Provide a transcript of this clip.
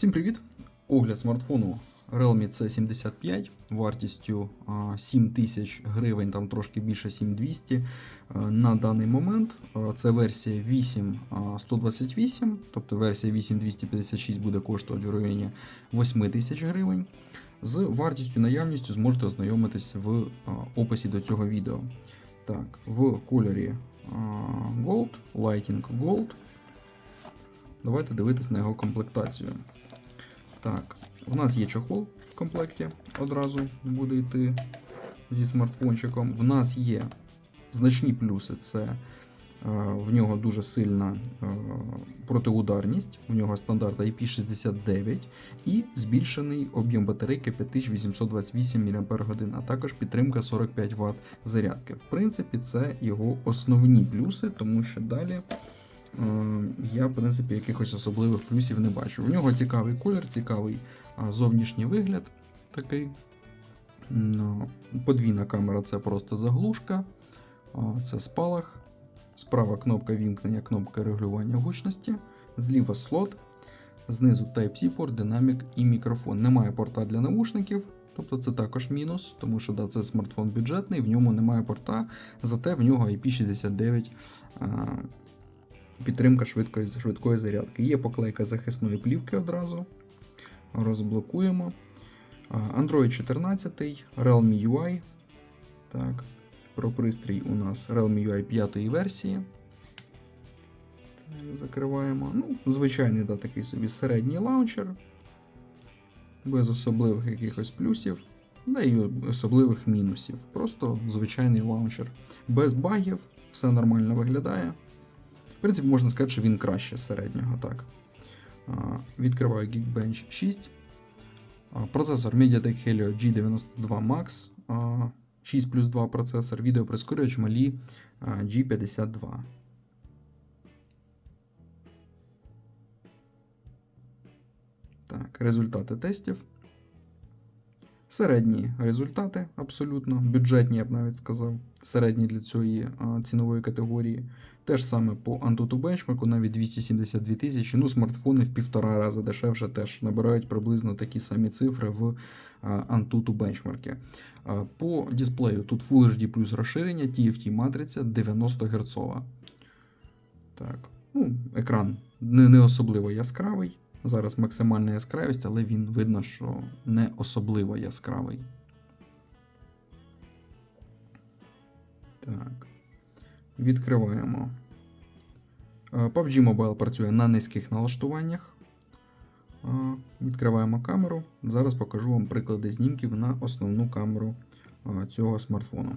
Всім привіт! Огляд смартфону Realme C75 вартістю 7 тисяч гривень, там трошки більше 7200 на даний момент. Це версія 8128, тобто версія 8256 буде коштувати в районі 8 тисяч гривень. З вартістю наявністю зможете ознайомитись в описі до цього відео. Так, в кольорі Gold, Lighting Gold. Давайте дивитись на його комплектацію. Так, у нас є чохол в комплекті, одразу буде йти зі смартфончиком. В нас є значні плюси. Це е, в нього дуже сильна е, протиударність, у нього стандарт IP69 і збільшений об'єм батарейки 5828 мАч, а також підтримка 45 Вт зарядки. В принципі, це його основні плюси, тому що далі. Е, Я, в принципі, якихось особливих плюсів не бачу. У нього цікавий колір, цікавий зовнішній вигляд такий. Ну, Подвійна камера це просто заглушка, це спалах. Справа кнопка вімкнення, кнопка регулювання гучності, зліва слот, знизу Type-C порт, динамік і мікрофон. Немає порта для навушників, тобто це також мінус, тому що да, це смартфон бюджетний, в ньому немає порта, зате в нього IP69. Підтримка швидкої, швидкої зарядки. Є поклейка захисної плівки одразу. Розблокуємо. Android 14, Realme UI. Так, про пристрій у нас Realme UI 5 версії. Закриваємо. Ну, звичайний да, такий собі середній лаунчер. Без особливих якихось плюсів. Да і особливих мінусів. Просто звичайний лаунчер. Без багів, все нормально виглядає. В принципі, можна сказати, що він краще середнього. так. Відкриваю Geekbench 6. А, Процесор MediaTek Helio G92 Max. 6 плюс 2 процесор, відеоприскорювач а, G52. Так, результати тестів. Середні результати абсолютно, бюджетні, я б навіть сказав, середні для цієї цінової категорії. Те ж саме по Antutu Benchmark, навіть 272 тисячі. Ну, смартфони в півтора рази дешевше теж набирають приблизно такі самі цифри в Antutu Benchmark. По дисплею тут Full HD плюс розширення, TFT матриця 90 Гц. Так, ну, екран не, не особливо яскравий. Зараз максимальна яскравість, але він видно, що не особливо яскравий. Так. Відкриваємо. Е, PUBG Mobile працює на низьких налаштуваннях. Е, Відкриваємо камеру. Зараз покажу вам приклади знімків на основну камеру е, цього смартфону.